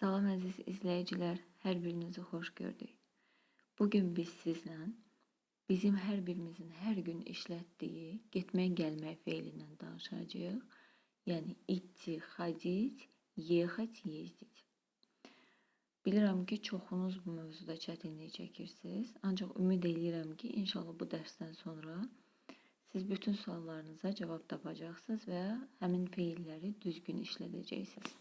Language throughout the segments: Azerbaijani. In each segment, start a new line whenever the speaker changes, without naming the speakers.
Salam əziz izləyicilər, hər birinizi xoş gördük. Bugün biz sizlə bizim hər birimizin hər gün işlətdiyi getmək gəlmək feilindən danışacağıq. Yəni idти, ходить, ехать, ездить. Bilirəm ki, çoxunuz bu mövzuda çətinlik çəkirsiniz, ancaq ümid edirəm ki, inşallah bu dərsdən sonra siz bütün suallarınıza cavab tapacaqsınız və həmin feilləri düzgün işlədəcəksiniz.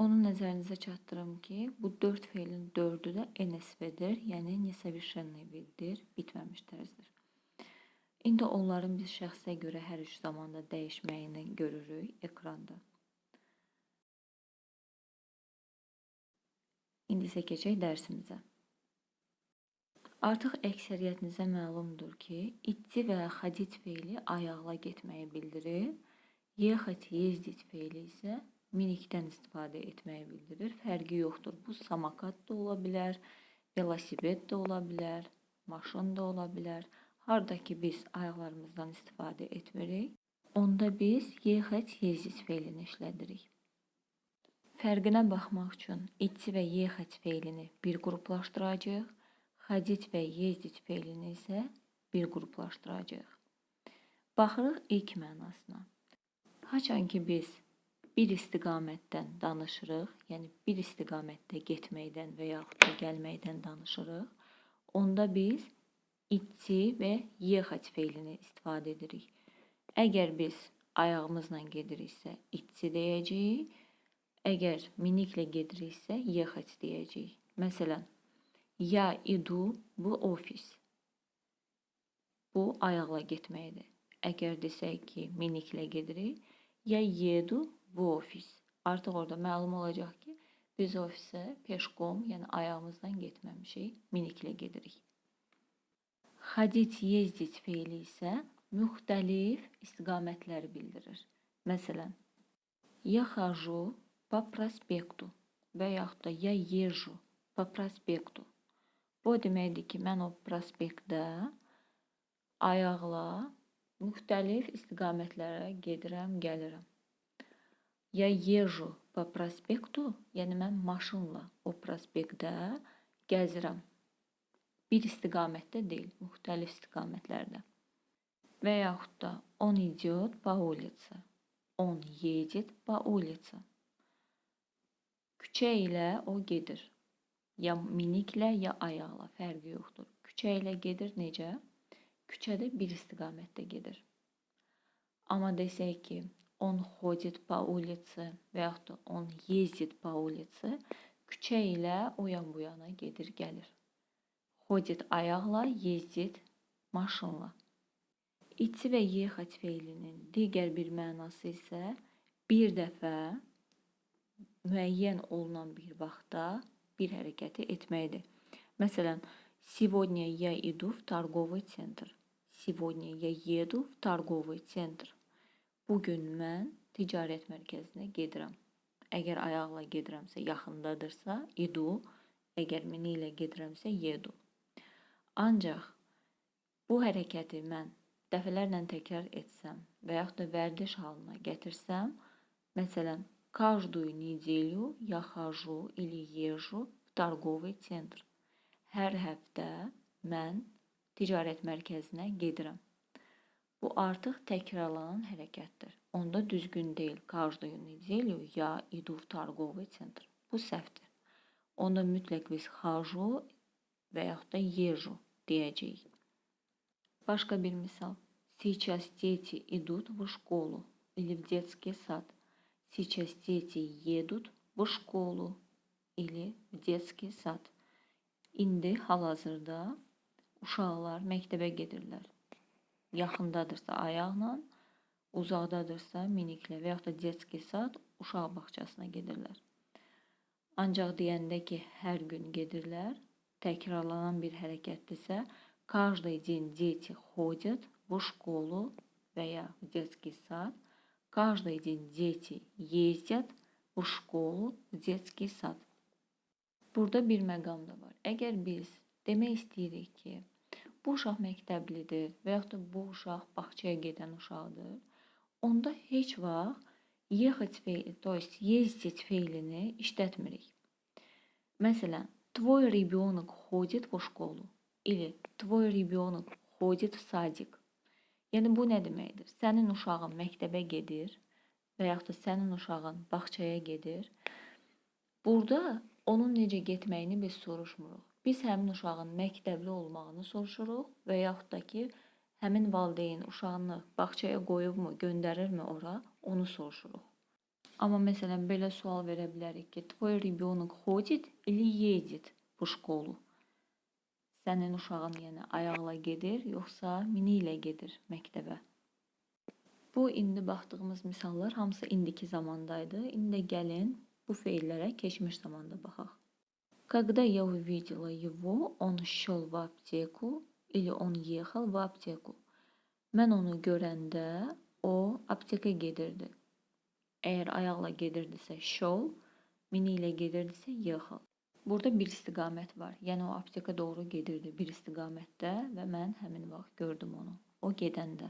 Onu nəzərinizə çatdırım ki, bu 4 feilin 4-ü də NSV-dir, yəni nisəvi şənlividir, bitməmiş tərzdir. İndi onların biz şəxsə görə hər üç zamanda dəyişməyini görürük ekranda. İndi isə keçək dərsimizə. Artıq əksəriyyətinizə məlumdur ki, itti və xadit feili ayaqla getməyi bildirir. Yexət, yezdit feili isə minikdən istifadə etməyi bildirir. Fərqi yoxdur. Bu samakat da ola bilər, velosiped də ola bilər, maşın da ola bilər. Harda ki biz ayaqlarımızdan istifadə etmirik, onda biz yexət yezdit feilini işlədirik. Fərqinə baxmaq üçün itsi və yexət feilini bir qruplaşdıracağıq. Xadit və yezdit feilini isə bir qruplaşdıracağıq. Baxırıq ilk mənasına. Haçan ki biz bir istiqamətdən danışırıq, yəni bir istiqamətdə getməkdən və yaxud da gəlməkdən danışırıq, onda biz idti və yexat feilini istifadə edirik. Əgər biz ayağımızla gediriksə idti deyəcəyik, əgər miniklə gediriksə yexat deyəcəyik. Məsələn, ya idu bu ofis. Bu ayaqla getməkdir. Əgər desək ki, miniklə gedirik, ya yedu bu ofis. Artıq orada məlum olacaq ki, biz ofisə peşkom, yəni ayağımızdan getməmişik, miniklə gedirik. Xadit, yezdit feili isə müxtəlif istiqamətləri bildirir. Məsələn, я хожу по проспекту və yaxud da я езжу по проспекту. Bu deməkdir ki, mən o prospektdə ayaqla müxtəlif istiqamətlərə gedirəm, gəlirəm. ya Yejų pa prospektu, yəni mən maşınla o prospektdə gəzirəm. Bir istiqamətdə deyil, müxtəlif istiqamətlərdə. Və yaxud da on idiot pa ulici. On yedit pa ulici. Küçə ilə o gedir. Ya miniklə, ya ayaqla, fərqi yoxdur. Küçə ilə gedir necə? Küçədə bir istiqamətdə gedir. Amma desək ki, он ходит по улице və yaxud da on ездит по улице küçə ilə o yan bu yana gedir, gəlir. Ходит ayaqla, ездит maşınla. İti və yexat feilinin digər bir mənası isə bir dəfə müəyyən olunan bir vaxtda bir hərəkəti etməkdir. Məsələn, сегодня я иду в торговый центр. Сегодня я еду в торговый центр. Bugün mən ticarət mərkəzinə gedirəm. Əgər ayaqla gedirəmsə, yaxındadırsa, idu. Əgər mini ilə gedirəmsə, yedu. Ancaq bu hərəkəti mən dəfələrlə təkrar etsəm və yaxud da vərdiş halına gətirsəm, məsələn, каждую неделю я хожу или езжу в торговый центр. Hər həftə mən ticarət mərkəzinə gedirəm. Bu artıq təkrarlanan hərəkətdir. Onda düzgün deyil. Каждую неделю я иду в торговый центр. Bu səhvdir. Onda mütləq biz хожу və yaxud da езжу deyəcəyik. Başqa bir misal. Сейчас дети идут в школу или в детский сад. Сейчас дети едут в школу или в детский сад. İndi hal-hazırda uşaqlar məktəbə gedirlər yaxındadırsa ayaqla, uzaqdadırsa miniklə və yaxud da детский sad uşaq bağçasına gedirlər. Ancaq deyəndə ki, hər gün gedirlər, təkrarlanan bir hərəkətdirsə, каждый день дети ходят в школу və ya в детский сад. Каждый день дети ездят в школу, в детский сад. Burada bir məqam da var. Əgər biz demək istəyirik ki, bu uşaq məktəblidir və yaxud da bu uşaq bağçaya gedən uşaqdır, onda heç vaxt ехать feili, то есть ездить feilini işlətmirik. Məsələn, твой ребенок ходит в школу или твой ребенок ходит в садик. Yəni bu nə deməkdir? Sənin uşağın məktəbə gedir və yaxud da sənin uşağın bağçaya gedir. Burada onun necə getməyini biz soruşmuruq. Biz həmin uşağın məktəbli olmağını soruşuruq və yaxud da ki, həmin valideyn uşağını bağçaya qoyubmu, göndərirmi ora, onu soruşuruq. Amma məsələn belə sual verə bilərik ki, твой ребенок ходит или едет в школу? Sənin uşağın yəni ayaqla gedir, yoxsa mini ilə gedir məktəbə? Bu indi baxdığımız misallar hamısı indiki zamandaydı. İndi gəlin bu feillərə keçmiş zamanda baxaq. Когда я увидела его, он шел в аптеку или он ехал в аптеку. Mən onu görəndə o aptekə gedirdi. Əgər ayaqla gedirdisə şol, mini ilə gedirdisə yığıl. Burada bir istiqamət var. Yəni o aptekə doğru gedirdi bir istiqamətdə və mən həmin vaxt gördüm onu. O gedəndə.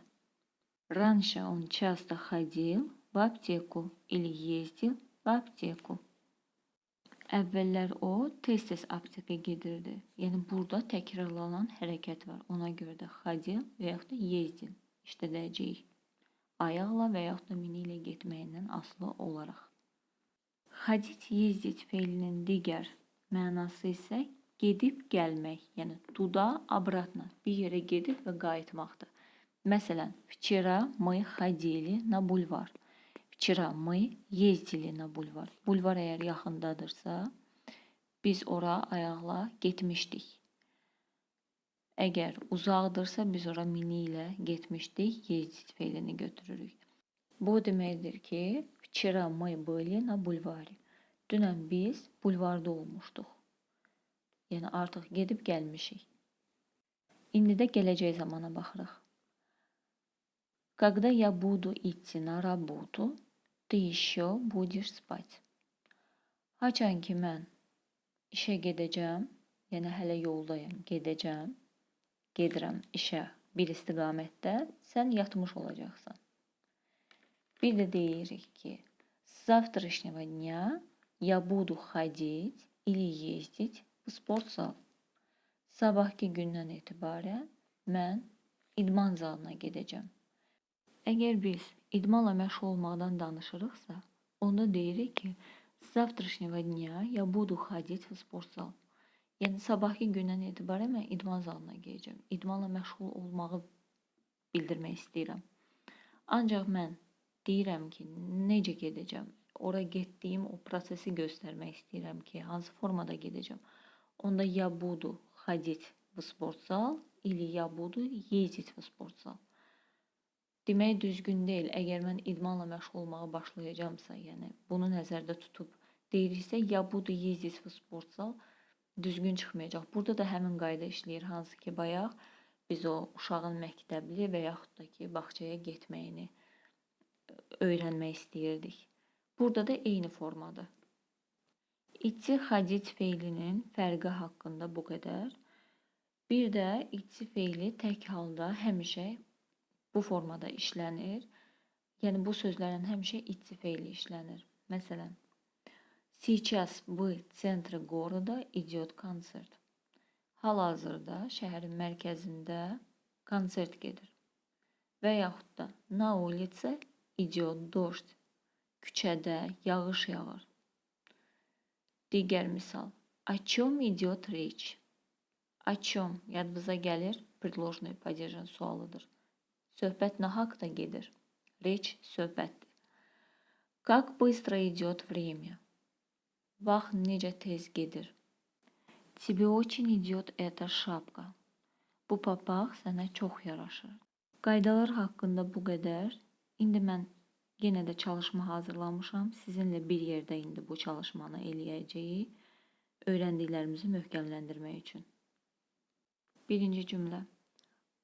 Раньше он часто ходил в аптеку или ездил в аптеку. Əvvəllər o tez-tez aptekə gedirdi. Yəni burada təkrarlanan hərəkət var. Ona görə də xadil və yaxud da yezdil işlədəcəyik. Ayaqla və yaxud da mini ilə getməyindən asılı olaraq. Xadit yezdit feilinin digər mənası isə gedib gəlmək, yəni tuda обратно, bir yerə gedib və qayıtmaqdır. Məsələn, вчера мы ходили на бульвар. Вчера мы ездили на бульвар. Bulvar əgər yaxındadırsa, biz ora ayaqla getmişdik. Əgər uzaqdırsa, biz ora mini ilə getmişdik, ездить feilini götürürük. Bu deməkdir ki, вчера мы были на бульваре. Dünən biz bulvarda olmuşduq. Yəni artıq gedib gəlmişik. İndi də gələcək zamana baxırıq. Когда я буду идти на работу, ты еще будешь spать. Haçan ki mən işə gedəcəm, yəni hələ yoldayam, gedəcəm, gedirəm işə bir istiqamətdə, sən yatmış olacaqsan. Bir də deyirik ki, с завтрашнего дня я буду ходить или ездить в спортзал. Sabahki gündən etibarən mən idman zalına gedəcəm. Əgər biz idmanla məşğul olmaqdan danışırıqsa, onda deyirik ki, с завтрашнего дня я буду ходить в спортзал. Yəni sabahki gündən etibarən mən idman zalına gedəcəm. İdmanla məşğul olmağı bildirmək istəyirəm. Ancaq mən deyirəm ki, necə gedəcəm? Ora getdiyim o prosesi göstərmək istəyirəm ki, hansı formada gedəcəm. Onda я буду ходить в спортзал или я буду ездить в спортзал. Demək düzgün deyil. Əgər mən idmanla məşğul olmağa başlayacağamsa, yəni bunu nəzərdə tutub deyiriksə, ya budur yezdis və sportsal düzgün çıxmayacaq. Burada da həmin qayda işləyir, hansı ki, bayaq biz o uşağın məktəbli və yaxud da ki, bağçaya getməyini öyrənmək istəyirdik. Burada da eyni formadır. İti xadit feilinin fərqi haqqında bu qədər. Bir də içi feili tək halda həmişə bu formada işlənir. Yəni bu sözlərin həmişə itsi feili işlənir. Məsələn, Сейчас в центре города идет концерт. Hal-hazırda şəhərin mərkəzində konsert gedir. Və yaxud da на улице идет дождь. Küçədə yağış yağır. Digər misal. О чем идет речь? О чем yadınıza gəlir? Предложный падежin sualıdır. Söhbət nə haqda gedir? Reç söhbətdir. Как быстро идет время? Vaxt necə tez gedir? Тебе очень идет эта шапка. Bu papaq sənə çox yaraşır. Qaydalar haqqında bu qədər. İndi mən yenə də çalışma hazırlamışam. Sizinlə bir yerdə indi bu çalışmanı eləyəcəyik. Öyrəndiklərimizi möhkəmləndirmək üçün. Birinci cümlə.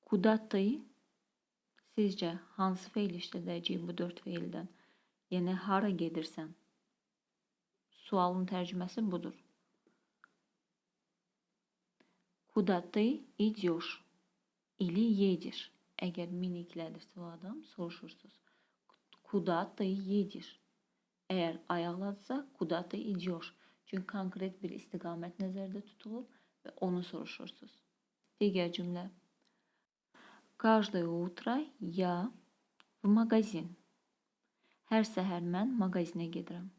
Куда ты Sizcə hansı feil işlədəcəyik bu 4 feildən? Yəni hara gedirsən? Sualın tərcüməsi budur. Куда ты идешь? Или едешь? Əgər miniklədirsə o adam soruşursunuz. Куда ты едешь? Eğer ayaqladırsa kуда ты идешь. Çünkü konkret bir istiqamət nəzərdə tutulub və onu soruşursunuz. Digər cümlə. Каждое утро я в магазин. Hər səhər mən mağazinə gedirəm.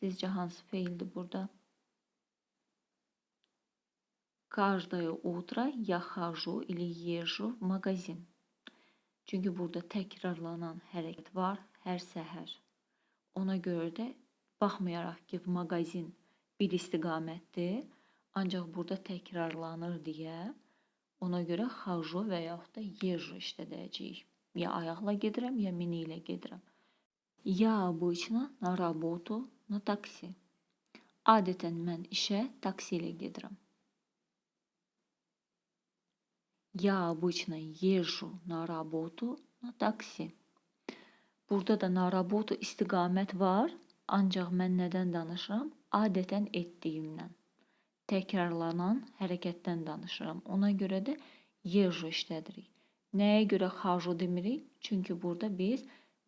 Sizcə hansı feildir burada? Каждое утро я хожу или езжу в магазин. Çünkü burada təkrarlanan hərəkət var hər səhər. Ona görə də baxmayaraq ki, mağazin bir istiqamətdir, ancaq burada təkrarlanır deyə ona görə xaju və yaxud da yeju işlədəcəyik. Ya ayaqla gedirəm, ya mini ilə gedirəm. Я обычно на работу на taksi. Adətən mən işə taksi ilə gedirəm. Я обычно езжу на работу на taksi. Burada da na работу istiqamət var, ancaq mən nədən danışıram? Adətən etdiyimdən. Təkrarlanan hərəkətdən danışıram. Ona görə də езжу işlədirik. Nəyə görə хожу demirik? Çünki burada biz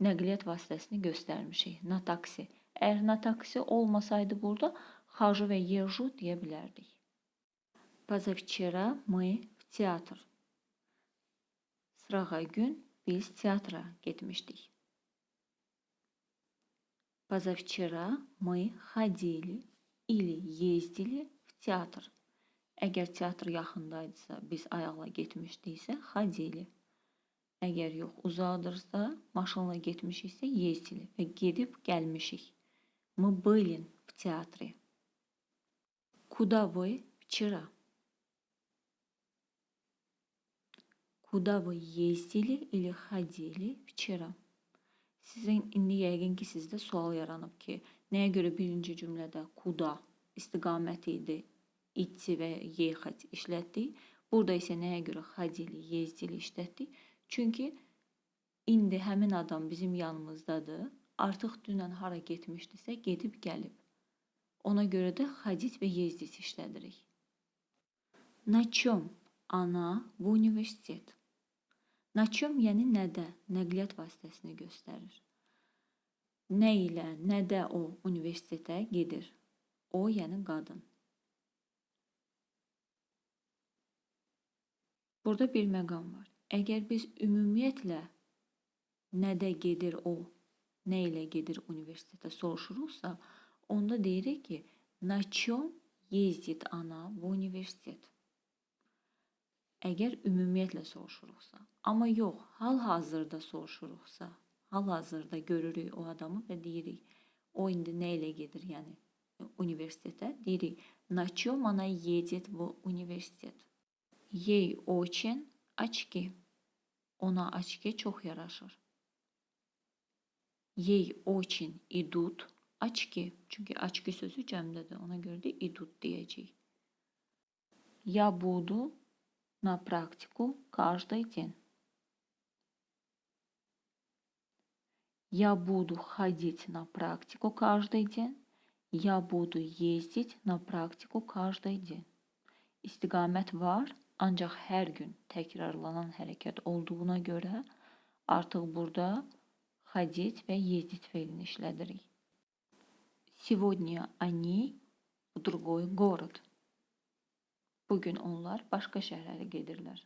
nəqliyyat vasitəsini göstərmişik. Na taksi. Əgər na taksi olmasaydı burada хожу və езжу deyə bilərdik. Позавчера мы в театр. Sırağa gün biz teatra getmiştik. Позавчера мы ходили или ездили в театр. Əgər teatr yaxındaydısa, biz ayaqla getmişdiksə, ходили. Əgər yox, uzaqdırsa, maşınla getmişiksə, ездили və gedib gəlmişik. Мы были в театре. Куда вы вчера? Куда вы ездили или ходили вчера? Sizin indi yəqin ki, sizdə sual yaranıb ki, nəyə görə birinci cümlədə kuda istiqamət idi, idti və yexət işlətdik. Burada isə nəyə görə xadili, yezdili işlətdik? Çünki indi həmin adam bizim yanımızdadır. Artıq dünən hara getmişdisə, gedib gəlib. Ona görə də xadit və yezdit işlədirik. На чем она в университет? Na çöm yəni nədə, nəqliyyat vasitəsini göstərir. Nə ilə, nədə o universitetə gedir? O, yəni qadın. Burada bir məqam var. Əgər biz ümumiyyətlə nədə gedir o, nə ilə gedir universitetə soruşuruqsa, onda deyirik ki, на чем ездит она в университет? Əgər ümumiyyətlə soruşuruqsa. Amma yox, hal-hazırda soruşuruqsa, hal-hazırda görürük o adamı və deyirik, o indi nə ilə gedir, yəni universitetə? Deyirik, на чем она едет в университет? Ей очень очки. Ona очки çox yaraşır. Ей очень идут очки. Çünki очки sözü cəmdədir. Ona görə də idut deyəcəyik. Я буду на практику каждый день. Я буду ходить на практику каждый день. Я буду ездить на практику каждый день. İstiqamət var, ancaq hər gün təkrarlanan hərəkət olduğuna görə artıq burada ходить və ездить feilini işlədirik. Сегодня они в другой город. Bugün onlar başqa şəhərlərə gedirlər.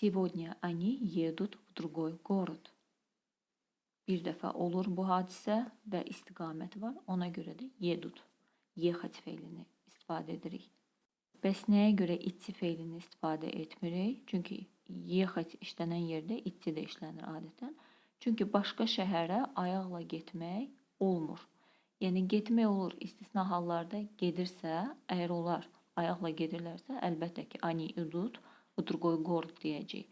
Сегодня они едут в другой город. Bir dəfə olur bu hadisə və istiqamət var. Ona görə də yedut, yexət feilini istifadə edirik. Bəs nəyə görə itçi feilini istifadə etmirik? Çünki yexət işlənən yerdə itçi də işlənir adətən. Çünki başqa şəhərə ayaqla getmək olmur. Yəni getmək olur, istisna hallarda gedirsə, əgər onlar ayaqla gedirlərsə, əlbəttə ki, ani idut в другой город deyəcək.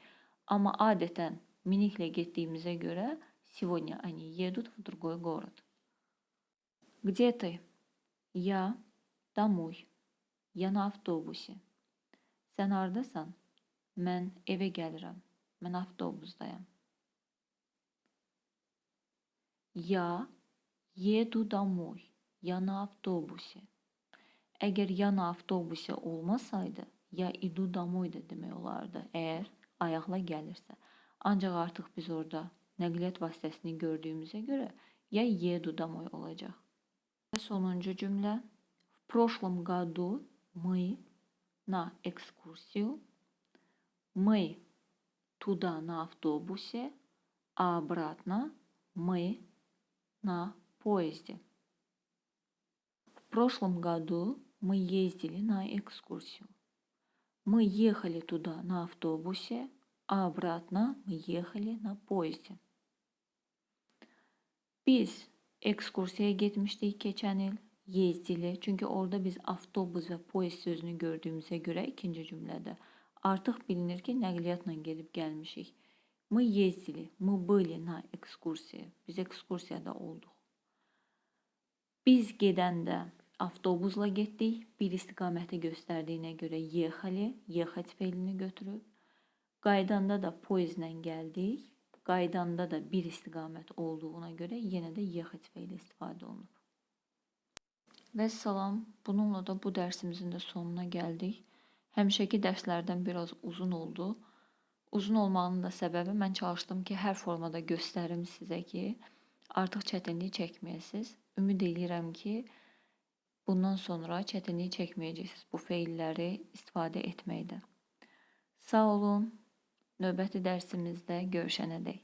Amma adətən miniklə getdiyimizə görə сегодня они едут в другой город. Где ты? Я домой. Я на автобусе. Sən hardasan? Mən evə gəlirəm. Mən avtobusdayam. Я Еду домой. Я на автобусе. Əgər ya na avtobuse olmasaydı, ya idu damoy da demək olardı. Əgər ayaqla gəlirsə. Ancaq artıq biz orada nəqliyyat vasitəsini gördüyümüzə görə ya еду домой olacak. Ve sonuncu cümle. В прошлом году мы на экскурсию. Мы туда на автобусе, а обратно мы на поезде. В прошлом году мы ездили на экскурсию. Мы ехали туда на автобусе, а обратно мы ехали на поезде. Biz ekskursiyaya gitmiştik geçen yıl. Yezdili. Çünkü orada biz avtobus ve poyez sözünü gördüğümüze göre ikinci cümlede artık bilinir ki nəqliyyatla gedib gəlmişik. Мы ездили, мы были на экскурсии. Biz ekskursiyada olduq. Biz gedəndə avtobusla getdik. Bir istiqaməti göstərdiyinə görə yexali, yexət feilini götürüb. Qaydanda da poyezlə gəldik. Qaydanda da bir istiqamət olduğuna görə yenə də yexət feili istifadə olunub. Və salam, bununla da bu dərsimizin də sonuna gəldik. Həmişəki dərslərdən biraz uzun oldu. Uzun olmağının da səbəbi mən çalışdım ki, hər formada göstərim sizə ki, artıq çətinlik çəkməyəsiniz. Ümid edirəm ki, bundan sonra çətinlik çəkməyəcəksiniz bu feilləri istifadə etməkdə. Sağ olun. Növbəti dərsimizdə görüşənədək.